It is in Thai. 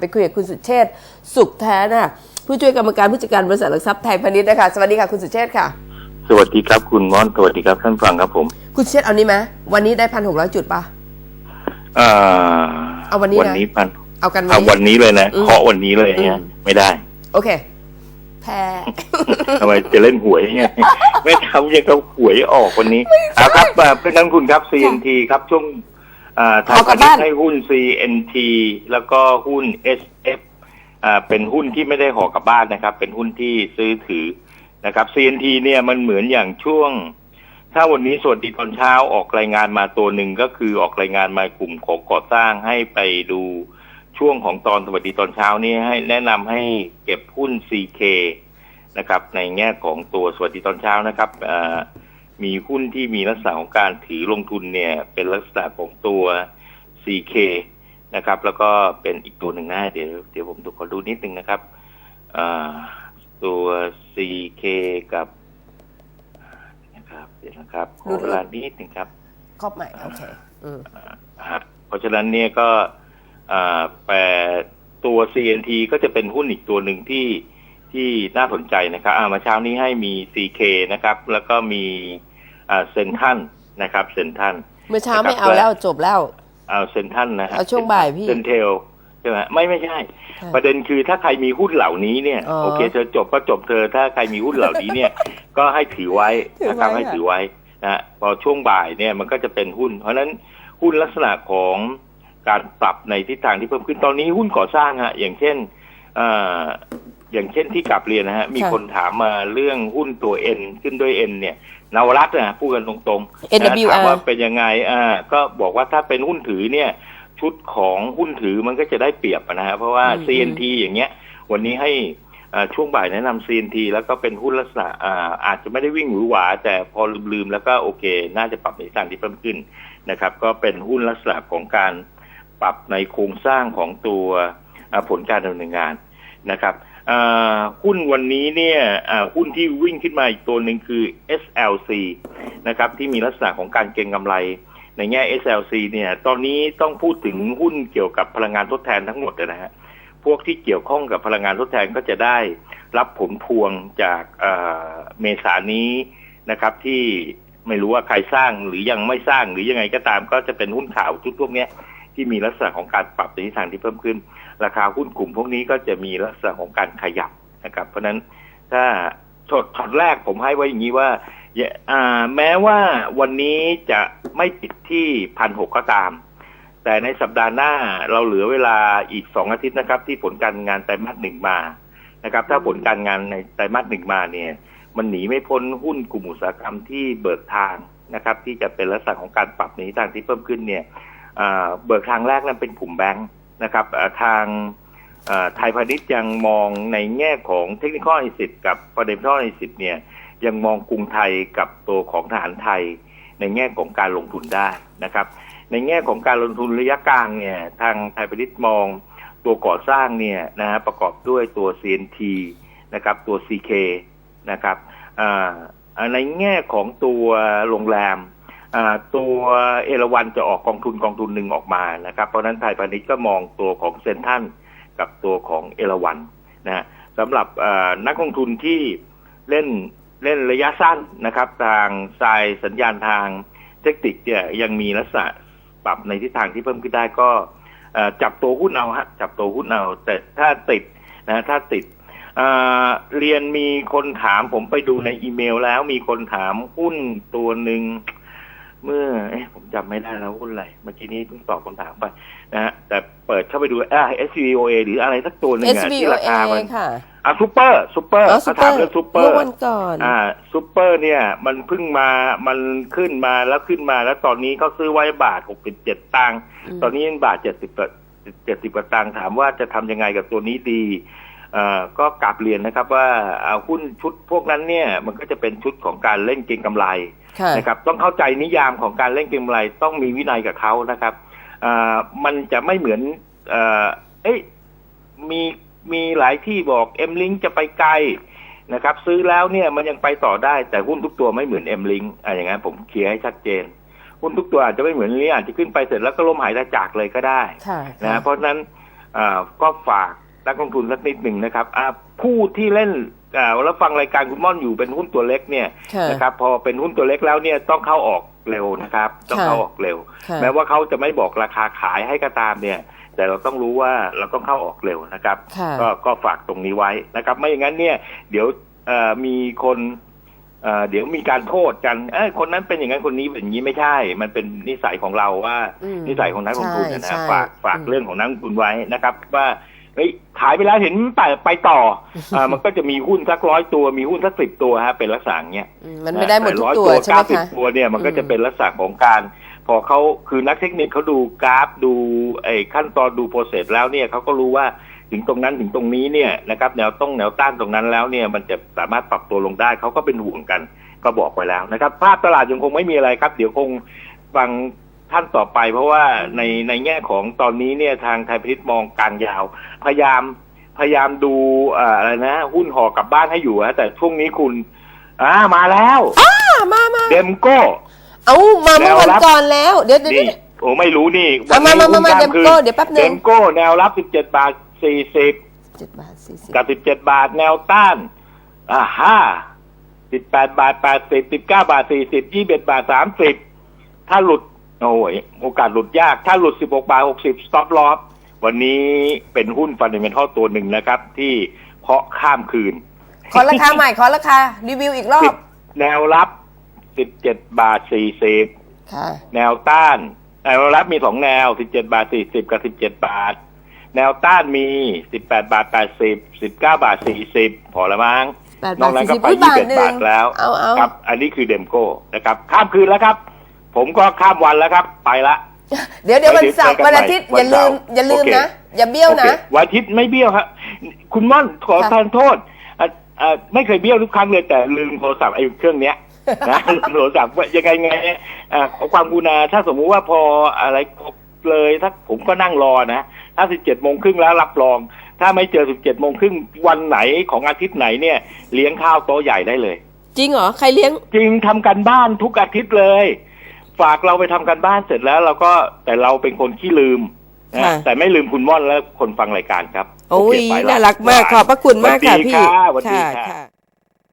ไปคุยกับคุณสุเชษฐ์สุขแท้นะคะผู้ช่วยกรรมการผู้จัดการบริษัทหลักทรัพย์ไทยพาณิชย์นะคะสวัสดีค่ะคุณสุเชษฐ์ค่ะ สวัสดีครับคุณม่อนสวัสดีครับท่านฟังครับผม คุณสุเชษฐ์เอานี้ไหมวันนี้ได้พันหกร้อยจุดปะอ่าเอาวันนี้นะวันนี้พันเอากันไหมเอาวันนี้เลยนะอืมเคาะวันนี้เลยอืเนี่ยมไม่ได้ โอเคแพ้ทำไมจะเล่นหวยไงไม่ทำยังกับหวยออกวันนี้อ่าครับอ่าเพื่อนนักลงทุนครับ CNT ครับช่วงอ่า ทางขอกลัพาบณิชบ้านย์ให้หุ้น CNT แล้วก็หุ้น SF อ่าเป็นหุ้นที่ไม่ได้ห่อกลับบ้านนะครับ เป็นหุ้นที่ซื้อถือนะครับ CNT เนี่ยมันเหมือนอย่างช่วง ถ้าวันนี้สวัสดีตอนเช้าออกรายงานมาตัวหนึ่งก็คือออกรายงานมากลุ่มของก่อสร้างให้ไปดูช่วงของตอนสวัสดีตอนเช้านี่ให้แนะนำให้เก็บหุ้น CK นะครับ ในแง่ของตัวสวัสดีตอนเช้านะครับเอ่อ มีหุ้นที่มีลักษณะของการถือลงทุนเนี่ย เป็นลักษณะของตัว CK นะครับ แล้วก็เป็นอีกตัวหนึ่งนะเดี๋ยวเดี๋ยวผมดูขอดูนิดนึงนะครับอ่าตัว CK กับนะครับเดี๋ยวนะครับขอเวลานิดนึงครับครอบใหม่โอเคอืมฮะเพราะฉะนั้นเนี่ยก็อ่าแปลตัว CNT ก็จะเป็นหุ้นอีกตัวหนึ่งที่ที่น่าสนใจนะครับ อ่ามาเช้านี้ให้มี CK นะครับ แล้วก็มีอ่า เซนทันนะครับเซนทันเมื่อเช้าไม่เอาแล้วจบแล้วเอาเซนทันนะฮะเอาช่วงบ่ายพี่เซนเทลใช่ไหมไม่ไม่ใช่ค่ะประเด็นคือถ้าใครมีหุ้นเหล่านี้เนี่ยอ๋อโอเคเธอจบก็จบเธอ ถ้าใครมีหุ้นเหล่านี้เนี่ย ก็ให้ถือไว้นะครับถือไว้ให้ค่ะถือไว้นะฮะพอช่วงบ่ายเนี่ยมันก็จะเป็นหุ้น เพราะฉะนั้นหุ้นลักษณะของการปรับในทิศทางที่เพิ่มขึ้นตอนนี้หุ้นก่อสร้างฮะอย่างเช่นอ่าอย่างเช่นที่กลับเรียนนะฮะมีคนถามมาเรื่องหุ้นตัวเอ็นขึ้นด้วยเอ็นเนี่ย นวรัตน์นะพูดกันตรงๆนะ NWR ถามว่าเป็นยังไงอ่าก็บอกว่าถ้าเป็นหุ้นถือเนี่ย ชุดของหุ้นถือมันก็จะได้เปรียบอะนะฮะเพราะว่าอืม CNT อย่างเงี้ย วันนี้ให้อ่าช่วงบ่ายแนะนำ CNT แล้วก็เป็นหุ้นลักษณะอ่าอาจจะไม่ได้วิ่งหวือหวา แต่พอลืมๆแล้วก็โอเค น่าจะปรับในทิศทางที่เพิ่มขึ้นนะครับ ก็เป็นหุ้นลักษณะของการปรับในโครงสร้างของตัวอ่าผลการดำเนินงานนะครับอ่า หุ้นวันนี้เนี่ยหุ้นที่วิ่งขึ้นมาอีกตัวหนึ่งคือ SLC นะครับที่มีลักษณะของการเก็งกำไร ในแง่ SLC เนี่ยตอนนี้ต้องพูดถึงหุ้นเกี่ยวกับพลังงานทดแทนทั้งหมดนะฮะพวกที่เกี่ยวข้องกับพลังงานทดแทนก็จะได้รับผลพวงจากเมษานี้นะครับที่ไม่รู้ว่าใครสร้างหรือยังไม่สร้างหรือยังไงก็ตามก็จะเป็นหุ้นข่าวชุดพวกนี้ ที่มีลักษณะของการปรับในทิศทางที่เพิ่มขึ้น ราคาหุ้นกลุ่มพวกนี้ก็จะมีลักษณะของการขยับนะครับ เพราะฉะนั้นถ้าช็อตช็อตแรกผมให้ไว้อย่างนี้ว่าอ่าแม้ว่าวันนี้จะไม่ปิดที่พันหกก็ตาม แต่ในสัปดาห์หน้าเราเหลือเวลาอีกสองอาทิตย์นะครับ ที่ผลการงานไตรมาสหนึ่งมานะครับ ถ้าผลการงานในไตรมาสหนึ่งมาเนี่ย มันหนีไม่พ้นหุ้นกลุ่มอุตสาหกรรมที่เบิกทางนะครับ ที่จะเป็นลักษณะของการปรับในทิศทางที่เพิ่มขึ้นเนี่ย เบิกทางแรกนั้นเป็นกลุ่มแบงค์นะครับทางไทยพาณิชย์ยังมองในแง่ของเทคนิคอล a ิสิกับประเด็นข้อ a ิสิเนี่ยยังมองกรุงไทยกับตัวของทหารไทย ในแง่ของการลงทุนได้นะครับ ในแง่ของการลงทุนระยะกลางเนี่ยทางไทยพาณิชย์มองตัวก่อสร้างเนี่ยนะฮะประกอบด้วยตัว CNT นะครับตัว CK นะครับในแง่ของตัวโรงแรม ตัวเอราวันจะออกกองทุนกองทุนหนึ่งออกมานะครับ เพราะนั้นไทยพาณิชย์ก็มองตัวของเซนทันกับตัวของเอราวันนะสำหรับนักลงทุนที่เล่นเล่นระยะสั้นนะครับ ทางสายสัญญาณทางเทคนิคเนี่ยยังมีลักษณะปรับในทิศทางที่เพิ่มขึ้นได้ก็จับตัวหุ้นเอาฮะจับตัวหุ้นเอา แต่ถ้าติดนะถ้าติดเเรียนมีคนถามผมไปดูในอีเมลแล้วมีคนถามหุ้นตัวหนึ่ง เมื่อเอ๊ะผมจำไม่ได้แล้วหุ้นอะไรเมื่อกี้นี้เพิ่งตอบคำถามไปนะฮะแต่เปิดเข้าไปดูอ่า SVOA หรืออะไรสักตัวหนึ่งอะที่รา SBOA คามันค่ะอะซูเปอร์ซูเปอร์อ๋อซูเขาเปอถามร์เรื่องซูเปอเมื่อร์วันก่อนอ่าซูเปอร์เนี่ย มันเพิ่งมามันขึ้นมาแล้วขึ้นมาแล้วตอนนี้เขาซื้อไว้บาทหกสิบเจ็ดตังค์อืมตอนนี้บาทเจ็ดสิบเจ็ดสิบกว่าตังค์ถามว่าจะทำยังไงกับตัวนี้ดีเอ่อก็กลับเรียนนะครับว่าเอาหุ้นชุดพวกนั้นเนี่ย มันก็จะเป็นชุดของการเล่นเก็งกำไรค่ะ นะครับต้องเข้าใจนิยามของการเล่นเกมอะไรต้องมีวินัยกับเขานะครับอ่ามันจะไม่เหมือนเอ่อเอ้ยมีมีหลายที่บอกเอ็มลิงจะไปไกลนะครับ ซื้อแล้วเนี่ยมันยังไปต่อได้แต่หุ้นทุกตัวไม่เหมือนเอ็มลิงอะอย่างนั้นผมเคลียร์ให้ชัดเจนหุ้นทุกตัวอาจจะไม่เหมือนนี้อาจจะขึ้นไปเสร็จแล้วก็ล้มหายตายจากเลยก็ได้ค่ะนะเพราะฉะนั้นอ่าก็ฝาก นักลงทุนสักนิดหนึ่งนะครับอ่าผู้ที่เล่นอ่าแล้วฟังรายการคุณม่อนอยู่เป็นหุ้นตัวเล็กเนี่ยค่ะนะครับพอเป็นหุ้นตัวเล็กแล้วเนี่ยต้องเข้าออกเร็วนะครับ ต้องค่ะเข้าออกเร็วค่ะแม้ว่าเขาจะไม่บอกราคาขายให้ก็ตามเนี่ย แต่เราต้องรู้ว่าเราต้องเข้าออกเร็วนะครับค่ะก็ก็ฝากตรงนี้ไว้นะครับ ไม่อย่างนั้นเนี่ย เดี๋ยวเอ่อมีคนเอ่อเดี๋ยวมีการโทษกันเอ้ยคนนั้นเป็นอย่างนั้นคนนี้เป็นอย่างนี้ไม่ใช่ มันเป็นนิสัยของเราว่าอืมนิสัยของนักลงทุนนะใช่นะใช่ฝากฝากอืมเรื่องของนักลงทุนไว้นะครับ ว่าเฮ้ยขายไปแล้วเห็นไปไปต่ออ่ามันก็จะมีหุ้นสักร้อยตัวมีหุ้นสักสิบตัวฮะเป็นลักษณะอย่างเงี้ยอืมมันไม่ได้หมดทุกร้อยตัวใช่ไหมเก้าสิบคะตัวเนี่ยมันก็อืมจะเป็นลักษณะของการพอเขาคือนักเทคนิคเขาดูกราฟดูไอ้ขั้นตอนดูโปรเซสแล้วเนี่ยเขาก็รู้ว่าถึงตรงนั้นถึงตรงนี้เนี่ยนะครับแนวต้องแนวต้านตรงนั้นแล้วเนี่ยมันจะสามารถปรับตัวลงได้เขาก็เป็นห่วงกันก็บอกไปแล้วนะครับ ภาพตลาดยังคงไม่มีอะไรครับ เดี๋ยวคงฟัง ท่านต่อไป เพราะว่าในในแง่ของตอนนี้เนี่ยทางไทยพาณิชย์มองกลางยาว พยายามพยายามดูเอ่ออะไรนะ หุ้นห่อกลับบ้านให้อยู่ฮะแต่ช่วงนี้คุณอ่ามาแล้วอะมามาเดมโก้เอามาเมื่อวันแนวรับก่อนแล้ว เดี๋ยวเดี๋ยวนี่เดี๋ยวโอ้ไม่รู้นี่เอามามามามาหุ้นเดมโก้ข้คืนเดี๋ยวแป๊บนึงเดมโก้แนวรับ17บาท40เจ็ดบาทสี่สิบกับ17บาทแนวต้านอ่าห้า18บาท80 19บาท40 21บาท30ถ้าหลุด โอ้ยโอกาสหลุดยาก ถ้าหลุด 16 บาท 60 stop loss วันนี้เป็นหุ้นฟันเดเมนทัลตัวหนึ่งนะครับ ที่เพาะข้ามคืน ขอราคาใหม่ ขอราคา รีวิวอีกรอบ แนวรับ 17 บาท 40ค่ะแนวต้าน แนวรับมีสองแนว 17 บาท 40 กับ 17 บาท แนวต้านมี 18 บาท 80 19 บาท 40 พอละมั้งแปดนอบากทนั้นก็สี่สิบไปอุ๊ยบาทหนึ่21 บางทแล้วเอาเอาครับ อันนี้คือเดมโก้นะครับ ข้ามคืนแล้วครับ ผมก็ข้ามวันแล้วครับ ไปละ เดี๋ยวเดี๋ยวไปวันเดี๋ยวเสาร์เจอกันวันอาทิตย์ใหม่อย่าลืมวันเสาร์อย่าลืมโอเคนะ อย่าเบี้ยวโอเคนะ วันอาทิตย์ไม่เบี้ยวครับคุณม่อนขอค่ะทานโทษอะอะไม่เคยเบี้ยวทุกครั้งเลยแต่ลืมโทรศัพท์ไอ้เครื่องเนี้ยนะโทรศัพท์ว่ายังไงไงอะขอความกรุณาถ้าสมมุติว่าพออะไรเลยถ้าผมก็นั่งรอนะถ้าสิบเจ็ดโมงครึ่งแล้วรับรอง ถ้าไม่เจอสิบเจ็ดโมงครึ่งวันไหนของอาทิตย์ไหนเนี่ย เลี้ยงข้าวโต๊ะใหญ่ได้เลย จริงเหรอ ใครเลี้ยง จริงทำกันบ้านทุกอาทิตย์เลย ฝากเราไปทำกันบ้านเสร็จแล้วเราก็แต่เราเป็นคนขี้ลืมนะค่ะแต่ไม่ลืมคุณม่อนและคนฟังรายการครับ โอ้ยเคไปละน่ารักมากขอบพระคุณมากค่ะสวัสดีพี่ค่ะสวัสดีค่ะค่ะค่ะ